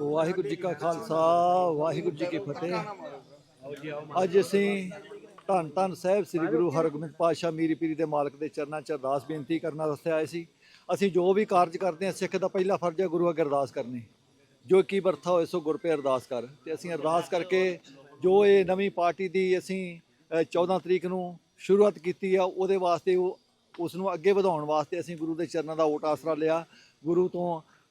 ਵਾਹਿਗੁਰੂ ਜੀ ਕਾ ਖਾਲਸਾ ਵਾਹਿਗੁਰੂ ਜੀ ਕੀ ਫਤਿਹ। ਅੱਜ ਅਸੀਂ ਧੰਨ ਧੰਨ ਸਾਹਿਬ ਸ੍ਰੀ ਗੁਰੂ ਹਰਗੋਬਿੰਦ ਪਾਤਸ਼ਾਹ ਮੀਰੀ ਪੀਰੀ ਦੇ ਮਾਲਕ ਦੇ ਚਰਨਾਂ 'ਚ ਅਰਦਾਸ ਬੇਨਤੀ ਕਰਨ ਵਾਸਤੇ ਆਏ ਸੀ। ਅਸੀਂ ਜੋ ਵੀ ਕਾਰਜ ਕਰਦੇ ਹਾਂ ਸਿੱਖ ਦਾ ਪਹਿਲਾ ਫਰਜ਼ ਹੈ ਗੁਰੂ ਅੱਗੇ ਅਰਦਾਸ ਕਰਨੀ। ਜੋ ਕੀ ਵਰਥਾ ਹੋਏ ਸੋ ਗੁਰ ਪੇ ਅਰਦਾਸ ਕਰ। ਤੇ ਅਸੀਂ ਅਰਦਾਸ ਕਰਕੇ ਜੋ ਇਹ ਨਵੀਂ ਪਾਰਟੀ ਦੀ ਅਸੀਂ ਅ, 14 ਤਰੀਕ ਨੂੰ ਸ਼ੁਰੂਆਤ ਕੀਤੀ ਆ ਉਹਦੇ ਵਾਸਤੇ ਉਹ ਉਸ ਨੂੰ ਅੱਗੇ ਵਧਾਉਣ ਵਾਸਤੇ ਅਸੀਂ ਗੁਰੂ ਦੇ ਚਰਨਾਂ ਦਾ ਓਟ ਆਸਰਾ ਲਿਆ। ਗੁਰੂ ਤੋਂ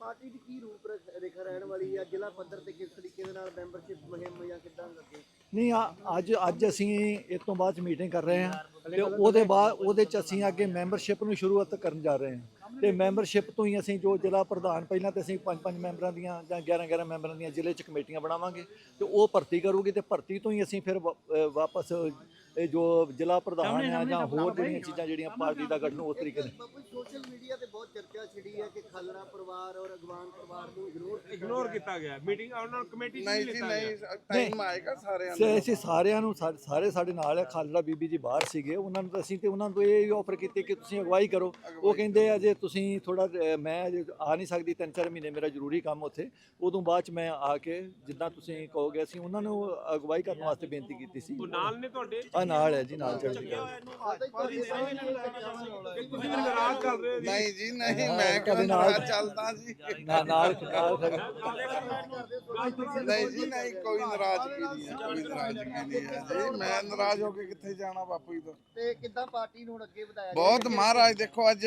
ਪਾਰਟੀ ਦੀ ਕੀ ਰੂਪ ਰੇਖ- ਰਹਿਣ ਵਾਲੀ ਹੈ? ਜ਼ਿਲ੍ਹਾ ਪੱਧਰ ਤੇ ਕਿਸ ਤਰੀਕੇ ਦੇ ਨਾਲ ਮੈਂਬਰਸ਼ਿਪ ਮੁਹਿੰਮ ਜਾਂ ਕਿੱਦਾਂ ਲੱਗੇ? ਨਹੀਂ ਆ- ਅੱਜ ਅੱਜ ਅਸੀਂ ਇਸ ਤੋਂ ਬਾਅਦ ਮੀਟਿੰਗ ਕਰ ਰਹੇ ਹਾਂ ਤੇ ਉਹਦੇ ਬਾਅਦ ਉਹਦੇ ਚ ਅਸੀਂ ਅੱਗੇ ਮੈਂਬਰਸ਼ਿਪ ਨੂੰ ਸ਼ੁਰੂਆਤ ਕਰਨ ਜਾ ਰਹੇ ਹਾਂ। ਤੇ ਮੈਂਬਰਸ਼ਿਪ ਤੋਂ ਹੀ ਅਸੀਂ ਜੋ ਜ਼ਿਲ੍ਹਾ ਪ੍ਰਧਾਨ ਪਹਿਲਾਂ ਤੇ ਅਸੀਂ ਪੰਜ ਪੰਜ ਮੈਂਬਰਾਂ ਦੀਆਂ ਜਾਂ 11 11 ਮੈਂਬਰਾਂ ਦੀਆਂ ਜ਼ਿਲ੍ਹੇ ਚ ਕਮੇਟੀਆਂ ਬਣਾਵਾਂਗੇ ਤੇ ਉਹ ਭਰਤੀ ਕਰੂਗੀ ਤੇ ਭਰਤੀ ਤੋਂ ਹੀ ਅਸੀਂ ਫਿਰ ਵਾਪਸ ਇਹ ਜੋ ਜ਼ਿਲ੍ਹਾ ਪ੍ਰਧਾਨ ਆ ਜਾਂ ਹੋਰ ਜਿਹੜੀਆਂ ਚੀਜ਼ਾਂ ਜਿਹੜੀਆਂ ਪਾਰਟੀ ਦਾ ਗਠਨ ਉਸ ਤਰੀਕੇ ਨਾਲ ਸੋਸ਼ਲ ਮੀਡੀਆ ਤੇ ਬਹੁਤ ਚਰਚਾ ਛਿੜੀ ਹੈ ਕਿ ਖਾਲੜਾ ਪਰਿਵਾਰ ਔਰ ਅਗਵਾਨ ਪਰਿਵਾਰ ਨੂੰ ਇਗਨੋਰ ਇਗਨੋਰ ਕੀਤਾ ਗਿਆ। ਮੀਟਿੰਗ ਉਹਨਾਂ ਨੂੰ ਕਮੇਟੀ ਨਹੀਂ ਲਿੱਤਾ ਨਹੀਂ ਟਾਈਮ ਆਏਗਾ ਸਾਰਿਆਂ ਸੇ ਦਾ ਅਸੀਂ ਸਾਰਿਆਂ ਨੂੰ ਸਾਰੇ ਸਾਡੇ ਨਾਲ ਹੈ ਖਾਲੜਾ ਬੀਬੀ ਜੀ ਬਾਹਰ ਸੀਗੇ ਉਹਨਾਂ ਨੂੰ ਤਾਂ ਅਸੀਂ ਤੇ ਉਹਨਾਂ ਨੂੰ ਇਹ ਆਫਰ ਕੀਤੀ ਕਿ ਤੁਸੀਂ ਅਗਵਾਈ ਕਰੋ। ਉਹ ਕਹਿੰਦੇ ਆ ਜੇ ਤੁਸੀਂ ਥੋੜਾ ਮੈਂ ਆ ਨਹੀਂ ਸਕਦੀ ਤਿੰਨ ਚਾਰ ਮਹੀਨੇ ਮੇਰਾ ਜ਼ਰੂਰੀ ਕੰਮ ਉੱਥੇ। ਉਦੋਂ ਬਾਅਦ ਚ ਮੈਂ ਆ ਕੇ ਜਿੱਦਾਂ ਤੁਸੀਂ ਕਹੋਗੇ ਅਸੀਂ ਉਹਨਾਂ ਨੂੰ ਅਗਵਾਈ ਕਰਨ ਵਾਸਤੇ ਬੇਨਤੀ ਕੀਤੀ ਸੀ। ਉਹ ਨਾਲ ਨੇ ਤੁਹਾਡੇ? ਆ ਨਾਲ ਹੈ ਜੀ ਨਾਲ ਤੁਸੀਂ ਨਾਰਾਜ਼ ਕਰ ਰਹੇ ਹੋ ਜੀ ਨਹੀਂ ਜੀ ਨਹੀਂ ਮੈਂ ਕਦੇ ਨਾਲ- ਚੱਲਦਾ ਜੀ? ਨਾਲ ਨਾਲ ਨਹੀਂ ਜੀ ਨਹੀਂ ਕੋਈ ਨਾਰਾਜ਼ਗੀ ਨਹੀਂ ਹੈ ਕੋਈ ਨਾਰਾਜ਼ਗੀ ਨਹੀਂ ਹੈ। ਜੀ ਮੈਂ ਨਾਰਾਜ਼ ਹੋ ਕੇ ਕਿੱਥੇ ਜਾਣਾ ਬਾਪੂ ਜੀ ਤੋਂ? ਤੇ ਕਿੱਦਾਂ ਪਾਰਟੀ ਨੂੰ ਅੱਗੇ ਵਧਾਇਆ ਬਹੁਤ ਮਹਾਰਾਜ ਦੇਖੋ ਅੱਜ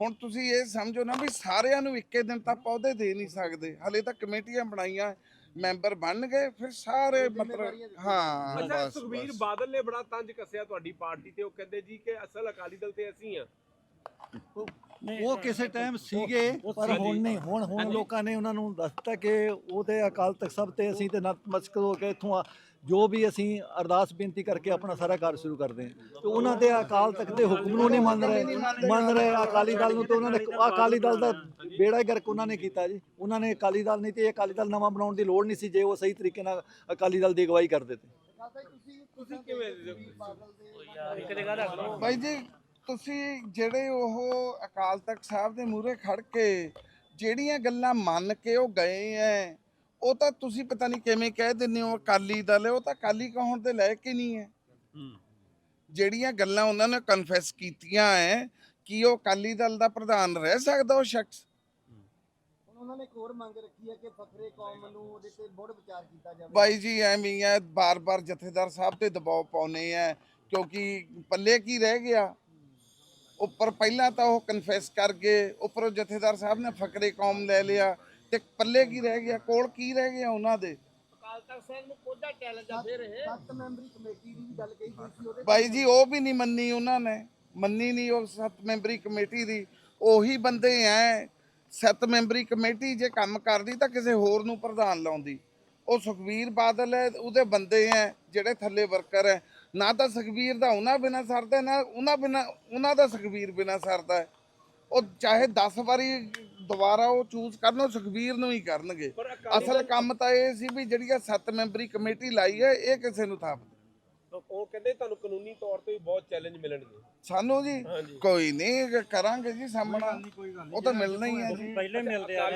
ਹੁਣ ਤੁਸੀਂ ਇਹ ਸਮਝੋ ਨਾ ਵੀ ਸਾਰਿਆਂ ਨੂੰ ਇੱਕੇ ਦਿਨ ਤਾਂ ਪੌਦੇ ਦੇ ਨਹੀਂ ਸਕਦੇ। ਹਲੇ ਤਾਂ ਕਮੇਟੀਆਂ ਬਣਾਈਆਂ ਮੈਂਬਰ ਬਣ ਗਏ ਫਿਰ ਸਾਰੇ ਮਤਲਬ ਹਾਂ ਅੱਛਾ ਬਸ ਸੁਖਬੀਰ ਬਸ। ਬਾਦਲ ਨੇ ਬੜਾ ਤੰਜ ਕੱਸਿਆ ਤੁਹਾਡੀ ਪਾਰਟੀ ਤੇ ਉਹ ਕਹਿੰਦੇ ਜੀ ਕਿ ਅਸਲ ਅਕਾਲੀ ਦਲ ਤੇ ਅਸੀਂ ਆ ਉਹ ਕਿਸੇ ਟਾਈਮ ਸੀਗੇ ਪਰ ਹੁਣ ਨਹੀਂ ਹੁਣ ਹੁਣ ਲੋਕਾਂ ਨੇ ਉਹਨਾਂ ਨੂੰ ਦੱਸਤਾ ਕਿ ਉਹ ਤੇ ਅਕਾਲ ਤਖਤ ਸਭ ਤੇ ਅਸੀਂ ਤੇ ਨਤਮਸਤਕ ਹੋ ਕੇ ਇੱਥੋਂ ਆ। ਜੋ ਵੀ ਅਸੀਂ ਅਰਦਾਸ ਬੇਨਤੀ ਕਰਕੇ ਆਪਣਾ ਸਾਰਾ ਕਾਰਜ ਸ਼ੁਰੂ ਕਰਦੇ ਹਾਂ। ਤੇ ਉਹਨਾਂ ਦੇ ਅਕਾਲ ਤਖਤ ਦੇ ਹੁਕਮ ਨੂੰ ਨਹੀਂ ਮੰਨ ਰਹੇ ਮੰਨ ਰਹੇ ਅਕਾਲੀ ਦਲ ਨੂੰ ਤੇ ਉਹਨਾਂ ਨੇ ਅਕਾਲੀ ਦਲ ਦਾ ਬੇੜਾ ਹੀ ਗਰਕ ਉਹਨਾਂ ਨੇ ਕੀਤਾ ਜੀ। ਉਹਨਾਂ ਨੇ ਅਕਾਲੀ ਦਲ ਨਹੀਂ ਤੇ ਇਹ ਅਕਾਲੀ ਦਲ ਨਵਾਂ ਬਣਾਉਣ ਦੀ ਲੋੜ ਨਹੀਂ ਸੀ ਜੇ ਉਹ ਸਹੀ ਤਰੀਕੇ ਨਾਲ ਅਕਾਲੀ ਦਲ ਦੀ ਅਗਵਾਈ ਕਰਦੇ ਤੇ ਤੁਸੀਂ ਕਿਵੇਂ ਬਾਈ ਜੀ ਤੁਸੀਂ ਜਿਹੜੇ ਉਹ ਅਕਾਲ ਤਖਤ ਸਾਹਿਬ ਦੇ ਮੂਹਰੇ ਖੜ ਕੇ ਜਿਹੜੀਆਂ ਗੱਲਾਂ ਮੰਨ ਕੇ ਉਹ ਗਏ ਐ ਉਹ ਤਾਂ ਤੁਸੀਂ ਪਤਾ ਨਹੀਂ ਕਿਵੇਂ ਕਹਿ ਦਿੰਦੇ ਹੋ ਅਕਾਲੀ ਦਲ ਹੈ ਉਹ ਤਾਂ ਅਕਾਲੀ ਕਹਾਉਣ ਦੇ ਲਾਇਕ ਹੀ ਨਹੀਂ ਹੈ। ਜਿਹੜੀਆਂ ਗੱਲਾਂ ਉਹਨਾਂ ਨੇ ਕਨਫੈਸ ਕੀਤੀਆਂ ਐ ਕਿ ਉਹ ਅਕਾਲੀ ਦਲ ਦਾ ਪ੍ਰਧਾਨ ਰਹਿ ਸਕਦਾ ਉਹ ਸ਼ਖਸ? ਹੁਣ ਉਹਨਾਂ ਨੇ ਇੱਕ ਹੋਰ ਮੰਗ ਰੱਖੀ ਹੈ ਕਿ ਫਖਰੇ ਕੌਮ ਨੂੰ ਉਹਦੇ ਤੇ ਮੁੜ ਵਿਚਾਰ ਕੀਤਾ ਜਾਵੇ। ਬਾਈ ਜੀ ਐਵੇਂ ਹੈ ਬਾਰ-ਬਾਰ ਜਥੇਦਾਰ ਸਾਹਿਬ ਤੇ ਦਬਾਅ ਪਾਉਨੇ ਆ ਕਿਉਂਕਿ ਪੱਲੇ ਕੀ ਰਹਿ ਗਿਆ? ਉੱਪਰ ਪਹਿਲਾਂ ਤਾਂ ਉਹ ਕਨਫੈਸ ਕਰ ਗਏ ਉੱਪਰੋਂ ਜਥੇਦਾਰ ਸਾਹਿਬ ਨੇ ਫਕਰੇ ਕੌਮ ਲੈ ਲਿਆ। ਤੇ ਪੱਲੇ ਕੀ ਰਹਿ ਗਿਆ ਕੋਲ ਕੀ ਰਹਿ ਗਿਆ ਉਹਨਾਂ ਦੇ? ਅਕਾਲ ਤਖਤ ਸਾਹਿਬ ਨੂੰ ਕੋਝਾ ਚੈਲੰਜ ਆ ਫਿਰ ਇਹ। ਸੱਤ ਮੈਂਬਰੀ ਕਮੇਟੀ ਦੀ ਵੀ ਗੱਲ ਕਹੀ ਗਈ ਸੀ ਉਹਦੇ ਬਾਈ ਜੀ ਉਹ ਵੀ ਨਹੀਂ ਮੰਨੀ ਉਹਨਾਂ ਨੇ। ਮੰਨੀ ਨਹੀਂ ਉਹ ਸੱਤ ਮੈਂਬਰੀ ਕਮੇਟੀ ਦੀ। ਉਹੀ ਬੰਦੇ ਐ। ਸੱਤ ਮੈਂਬਰੀ ਕਮੇਟੀ ਜੇ ਕੰਮ ਕਰਦੀ ਤਾਂ ਕਿਸੇ ਹੋਰ ਨੂੰ ਪ੍ਰਧਾਨ ਲਾਉਂਦੀ। ਉਹ ਸੁਖਵੀਰ ਬਾਦਲ ਹੈ ਉਹਦੇ ਬੰਦੇ ਐ ਜਿਹੜੇ ਥੱਲੇ ਵਰਕਰ ਐ। ਨਾ ਤਾਂ ਸੁਖਵੀਰ ਦਾ ਉਹਨਾਂ ਬਿਨਾ ਸਰਦਾ ਨਾ ਉਹਨਾਂ ਬਿਨਾ ਉਹਨਾਂ ਦਾ ਸੁਖਵੀਰ ਬਿਨਾ ਸਰਦਾ ਹੈ। ਉਹ ਚਾਹੇ 10 ਵਾਰੀ ਦੁਬਾਰਾ ਉਹ ਚੂਜ਼ ਕਰਨ ਉਹ ਸੁਖਵੀਰ ਨੂੰ ਹੀ ਕਰਨਗੇ। ਅਸਲ ਕੰਮ ਤਾਂ ਇਹ ਸੀ ਵੀ ਜਿਹੜੀ ਆ ਸੱਤ ਮੈਂਬਰੀ ਕਮੇਟੀ ਲਾਈ ਹੈ ਇਹ ਕਿਸੇ ਨੂੰ ਥਾਪ ਉਹ ਕਹਿੰਦੇ ਤੁਹਾਨੂੰ ਕਾਨੂੰਨੀ ਤੌਰ ਤੇ ਵੀ ਬਹੁਤ ਚੈਲੰਜ ਮਿਲਣਗੇ। ਸਾਨੂੰ ਜੀ ਕੋਈ ਨਹੀਂ ਕਰਾਂਗੇ ਜੀ ਸਾਹਮਣਾ। ਉਹ ਤਾਂ ਮਿਲਣਾ ਹੀ ਹੈ ਜੀ ਪਹਿਲੇ ਮਿਲਦੇ ਆ